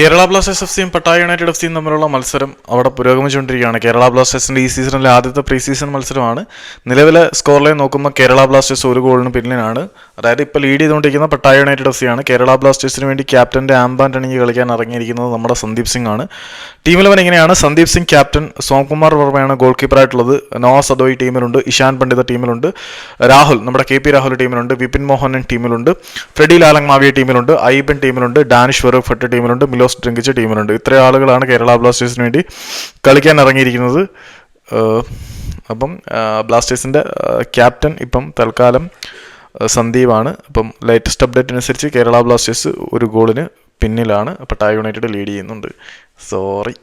Kerala Blasters F സിയും Pattaya United F സിയും തമ്മിലുള്ള മത്സരം അവിടെ പുരോഗമിച്ചുകൊണ്ടിരിക്കുകയാണ്. കേരള ബ്ലാസ്റ്റേഴ്സിന്റെ ഈ സീസണിലെ ആദ്യത്തെ പ്രീ സീസൺ മത്സരമാണ്. നിലവിലെ സ്കോറിലേക്ക് നോക്കുമ്പോൾ കേരള ബ്ലാസ്റ്റേഴ്സ് ഒരു ഗോളിന് പിന്നിലാണ്. അതായത് ഇപ്പോൾ ലീഡ് ചെയ്തുകൊണ്ടിരിക്കുന്ന പട്ടായ യുണൈറ്റഡ് എഫ് സിയാണ് കേരള ബ്ലാസ്റ്റേഴ്സിന് വേണ്ടി ക്യാപ്റ്റന്റെ ആംബാൻഡ് അണിഞ്ഞ് കളിക്കാൻ ഇറങ്ങിയിരിക്കുന്നത് നമ്മുടെ സന്ദീപ് സിംഗ് ആണ്. ടീമിൽ വൻ എങ്ങനെയാണ്? സന്ദീപ് സിംഗ് ക്യാപ്റ്റൻ സോംകുമാർ വർമ്മയാണ് ഗോൾ കീപ്പറായിട്ടുള്ളത് നോ അദോയി ടീമിലുണ്ട് ഇഷാൻ പണ്ഡിത ടീമിലുണ്ട് രാഹുൽ നമ്മുടെ കെ പി രാഹുൽ ടീമിലുണ്ട് വിപിൻ മോഹനൻ ടീമിലുണ്ട് ഫ്രെഡി ലാലങ് മാവിയ ടീമിലുണ്ട് ഐബൻ ടീമിലുണ്ട് ഡാനിഷ് വെറു ഫട്ട് ടീമിലുണ്ട് മിലോസ് ഡ്രിങ്കിച്ച് ടീമിലുണ്ട്. ഇത്രയും ആളുകളാണ് കേരള ബ്ലാസ്റ്റേഴ്സിന് വേണ്ടി കളിക്കാൻ ഇറങ്ങിയിരിക്കുന്നത്. അപ്പം ബ്ലാസ്റ്റേഴ്സിന്റെ ക്യാപ്റ്റൻ ഇപ്പം തൽക്കാലം സന്ദീപാണ്. അപ്പം ലേറ്റസ്റ്റ് അപ്ഡേറ്റ് അനുസരിച്ച് കേരള ബ്ലാസ്റ്റേഴ്സ് ഒരു ഗോളിന് പിന്നിലാണ്. പട്ടായ യുണൈറ്റഡ് ലീഡ് ചെയ്യുന്നുണ്ട്. സോറി